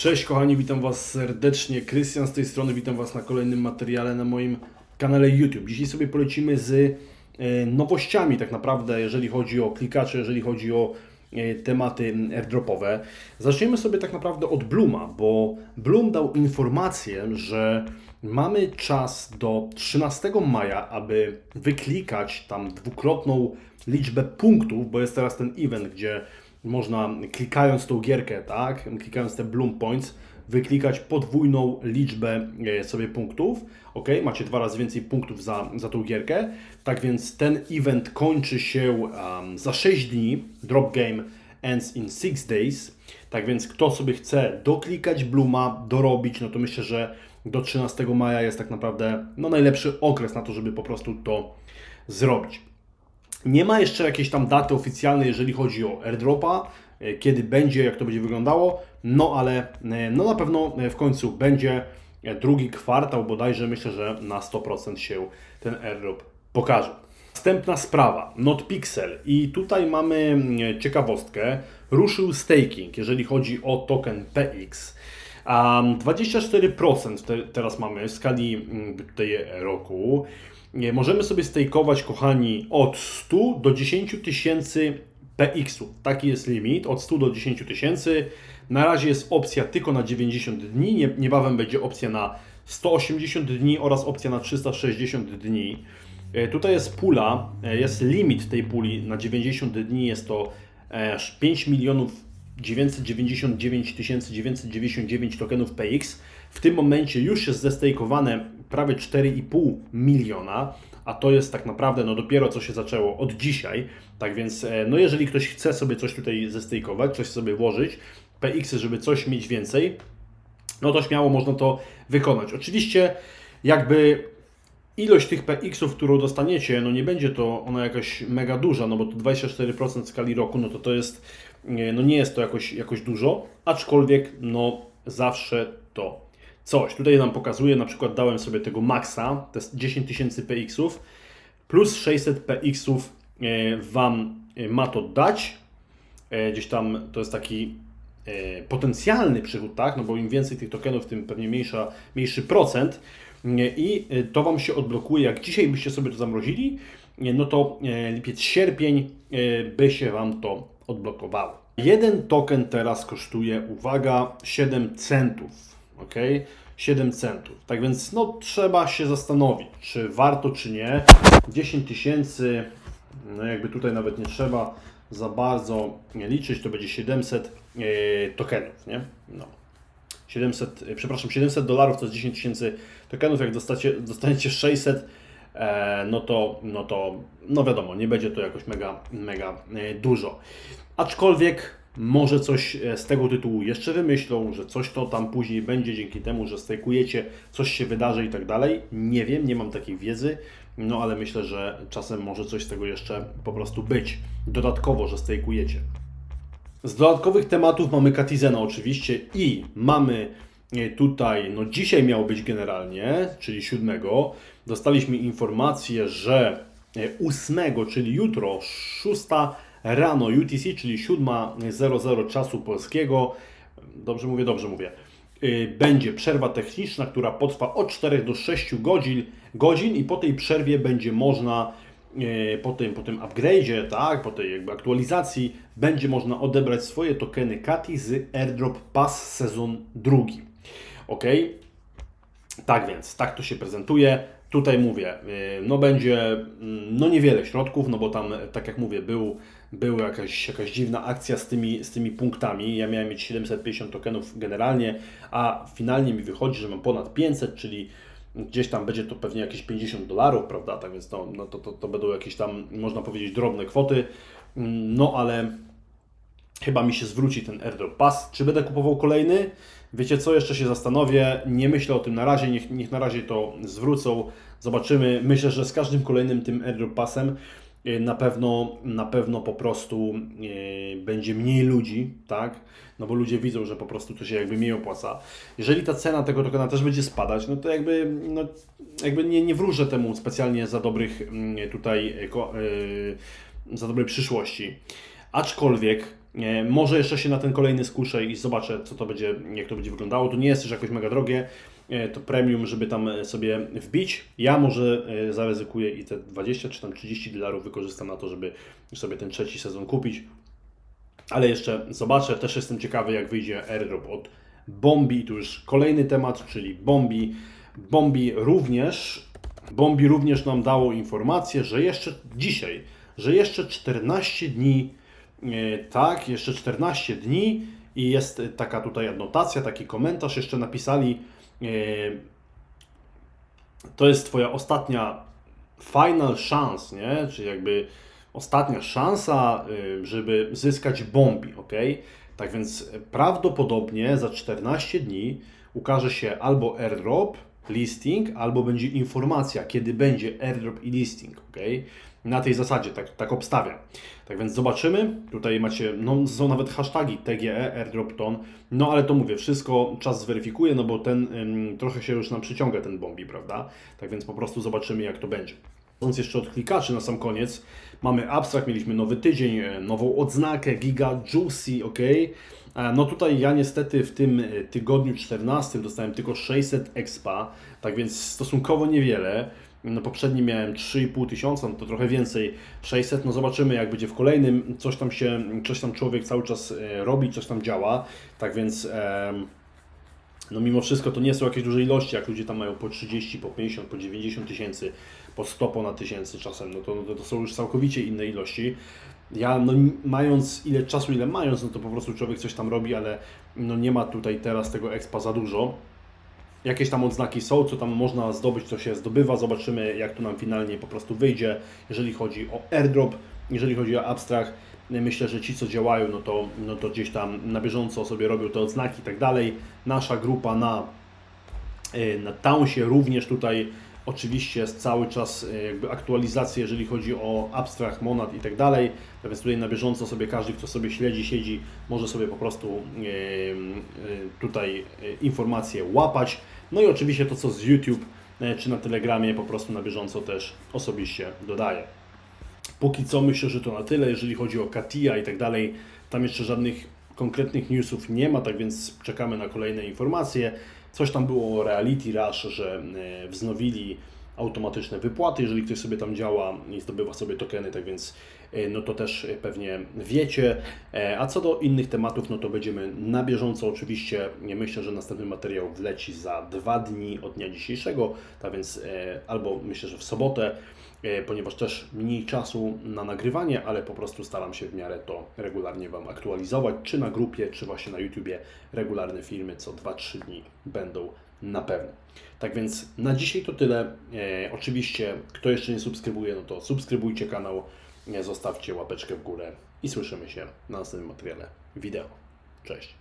Cześć kochani, witam Was serdecznie. Krystian z tej strony, witam Was na kolejnym materiale na moim kanale YouTube. Dzisiaj sobie polecimy z e, nowościami tak naprawdę, jeżeli chodzi o klikacze, jeżeli chodzi o e, tematy airdropowe. Zaczniemy sobie tak naprawdę od Bluma, bo Bloom dał informację, że mamy czas do 13 maja, aby wyklikać tam dwukrotną liczbę punktów, bo jest teraz ten event, gdzie można klikając tą gierkę, tak, klikając te Bloom Points, wyklikać podwójną liczbę e, sobie punktów. Ok, macie dwa razy więcej punktów za, za tą gierkę. Tak więc ten event kończy się um, za 6 dni. Drop game ends in 6 days. Tak więc kto sobie chce doklikać Blooma, dorobić, no to myślę, że do 13 maja jest tak naprawdę no, najlepszy okres na to, żeby po prostu to zrobić. Nie ma jeszcze jakiejś tam daty oficjalnej, jeżeli chodzi o airdropa, e, kiedy będzie, jak to będzie wyglądało, no ale e, no na pewno e, w końcu będzie drugi kwartał, bodajże myślę, że na 100% się ten airdrop pokaże. Następna sprawa, NotPixel i tutaj mamy mm, ciekawostkę, ruszył staking, jeżeli chodzi o token PX. Um, 24% te, teraz mamy w skali mm, tutaj roku. Możemy sobie stakeować, kochani, od 100 do 10 tysięcy PX-ów. Taki jest limit, od 100 do 10 tysięcy. Na razie jest opcja tylko na 90 dni, nie, niebawem będzie opcja na 180 dni oraz opcja na 360 dni. E, Tutaj jest pula, e, jest limit tej puli na 90 dni, jest to e, 5 milionów 999 999 tokenów PX. W tym momencie już jest zestejkowane prawie 4,5 miliona, a to jest tak naprawdę no dopiero co się zaczęło od dzisiaj. Tak więc, e, no jeżeli ktoś chce sobie coś tutaj zestejkować, coś sobie włożyć, PX, żeby coś mieć więcej, no to śmiało można to wykonać. Oczywiście, jakby ilość tych PX-ów, którą dostaniecie, no nie będzie to ona jakaś mega duża, no bo to 24% w skali roku, no to to jest, no nie jest to jakoś, jakoś dużo, aczkolwiek no zawsze to coś. Tutaj nam pokazuje, na przykład dałem sobie tego maxa, to jest 10 tysięcy PX-ów, plus 600 PX-ów e, Wam e, ma to dać. E, Gdzieś tam to jest taki potencjalny przychód, tak? No bo im więcej tych tokenów, tym pewnie mniejsza, mniejszy procent. I to Wam się odblokuje. Jak dzisiaj byście sobie to zamrozili, no to lipiec, sierpień by się Wam to odblokowało. Jeden token teraz kosztuje, uwaga, 7 centów. Ok? 7 centów. Tak więc no, trzeba się zastanowić, czy warto, czy nie. 10 tysięcy, no jakby tutaj nawet nie trzeba za bardzo liczyć, to będzie 700 e, tokenów, nie? No. 700, e, przepraszam, 700 dolarów to jest 10 tysięcy tokenów, jak dostacie, dostaniecie 600, e, no to, no to, no wiadomo, nie będzie to jakoś mega, mega e, dużo. Aczkolwiek może coś e, z tego tytułu jeszcze wymyślą, że coś to tam później będzie dzięki temu, że stajkujecie, coś się wydarzy i tak dalej. Nie wiem, nie mam takiej wiedzy, no ale myślę, że czasem może coś z tego jeszcze po prostu być. Dodatkowo, że stajkujecie. Z dodatkowych tematów mamy Katizena oczywiście i mamy e, tutaj, no dzisiaj miało być generalnie, czyli 7. Dostaliśmy informację, że e, 8, czyli jutro, 6 rano UTC, czyli 7.00 czasu polskiego, dobrze mówię, dobrze mówię, y, będzie przerwa techniczna, która potrwa od 4 do 6 godzin, godzin i po tej przerwie będzie można y, po tym, po tym upgrade'zie, tak, po tej jakby aktualizacji, będzie można odebrać swoje tokeny Kati z Airdrop Pass sezon drugi. Ok? Tak więc, tak to się prezentuje. Tutaj mówię, y, no będzie mm, no niewiele środków, no bo tam, tak jak mówię, był, była jakaś, jakaś dziwna akcja z tymi, z tymi punktami. Ja miałem mieć 750 tokenów generalnie, a finalnie mi wychodzi, że mam ponad 500, czyli gdzieś tam będzie to pewnie jakieś 50 dolarów, prawda? Tak więc no, no to, to, to będą jakieś tam, można powiedzieć, drobne kwoty. Mm, No ale chyba mi się zwróci ten AirDrop Pass. Czy będę kupował kolejny? Wiecie co, jeszcze się zastanowię. Nie myślę o tym na razie, niech, niech na razie to zwrócą. Zobaczymy. Myślę, że z każdym kolejnym tym AirDrop Passem e, na pewno, na pewno po prostu e, będzie mniej ludzi, tak? No bo ludzie widzą, że po prostu to się jakby mniej opłaca. Jeżeli ta cena tego tokena też będzie spadać, no to jakby, no, jakby nie, nie wróżę temu specjalnie za dobrych mm, tutaj, e, za dobrej przyszłości. Aczkolwiek Może jeszcze się na ten kolejny skuszę i zobaczę, co to będzie, jak to będzie wyglądało. To nie jest też jakoś mega drogie, e, to premium, żeby tam e, sobie wbić. Ja może e, zaryzykuję i te 20 czy tam 30 dolarów wykorzystam na to, żeby sobie ten trzeci sezon kupić. Ale jeszcze zobaczę, też jestem ciekawy, jak wyjdzie airdrop od Bombi. Tu już kolejny temat, czyli Bombi. Bombi również, Bombi również nam dało informację, że jeszcze dzisiaj, że jeszcze 14 dni, e, tak, jeszcze 14 dni i jest taka tutaj adnotacja, taki komentarz jeszcze napisali, e, to jest Twoja ostatnia final chance, nie? Czyli jakby ostatnia szansa, y, żeby zyskać bombi, ok? Tak więc prawdopodobnie za 14 dni ukaże się albo airdrop, listing, albo będzie informacja, kiedy będzie airdrop i listing, ok? Na tej zasadzie, tak, tak obstawiam. Tak więc zobaczymy. Tutaj macie, no są nawet hashtagi TGE, airdrop ton. No ale to mówię, wszystko czas zweryfikuje, no bo ten ym, trochę się już nam przyciąga ten bombi, prawda? Tak więc po prostu zobaczymy jak to będzie. Idąc jeszcze od klikaczy na sam koniec, mamy abstrakt, mieliśmy nowy tydzień, e, nową odznakę Giga Juicy, ok? E, No tutaj ja niestety w tym e, tygodniu 14 dostałem tylko 600 expa, tak więc stosunkowo niewiele. No poprzedni miałem 3,5 tysiąca, no to trochę więcej, 600, no zobaczymy jak będzie w kolejnym, coś tam się, coś tam człowiek cały czas robi, coś tam działa, tak więc... em, no mimo wszystko to nie są jakieś duże ilości, jak ludzie tam mają po 30, po 50, po 90 tysięcy, po 100 ponad tysięcy czasem, no to, no to, są już całkowicie inne ilości. Ja no, mając ile czasu, ile mając, no to po prostu człowiek coś tam robi, ale no nie ma tutaj teraz tego expa za dużo. Jakieś tam odznaki są, co tam można zdobyć, co się zdobywa. Zobaczymy, jak to nam finalnie po prostu wyjdzie, jeżeli chodzi o airdrop, jeżeli chodzi o abstrakt. Myślę, że ci, co działają, no to, no to gdzieś tam na bieżąco sobie robią te odznaki i tak dalej. Nasza grupa na, y, na Townsie również tutaj oczywiście jest cały czas y, jakby aktualizacje, jeżeli chodzi o abstrakt, monad i tak dalej. Więc tutaj na bieżąco sobie każdy, kto sobie śledzi, siedzi, może sobie po prostu y, tutaj informacje łapać. No i oczywiście to, co z YouTube czy na Telegramie po prostu na bieżąco też osobiście dodaję. Póki co myślę, że to na tyle, jeżeli chodzi o Katia i tak dalej. Tam jeszcze żadnych konkretnych newsów nie ma, tak więc czekamy na kolejne informacje. Coś tam było o Reality Rush, że e, wznowili automatyczne wypłaty, jeżeli ktoś sobie tam działa i zdobywa sobie tokeny, tak więc no to też e, pewnie wiecie. E, A co do innych tematów, no to będziemy na bieżąco oczywiście. Myślę, że następny materiał wleci za dwa dni od dnia dzisiejszego, tak więc e, albo myślę, że w sobotę, e, ponieważ też mniej czasu na nagrywanie, ale po prostu staram się w miarę to regularnie Wam aktualizować, czy na grupie, czy właśnie na YouTubie regularne filmy co 2-3 dni będą na pewno. Tak więc na dzisiaj to tyle. E, oczywiście, kto jeszcze nie subskrybuje, no to subskrybujcie kanał, e, zostawcie łapeczkę w górę i słyszymy się na następnym materiale wideo. Cześć.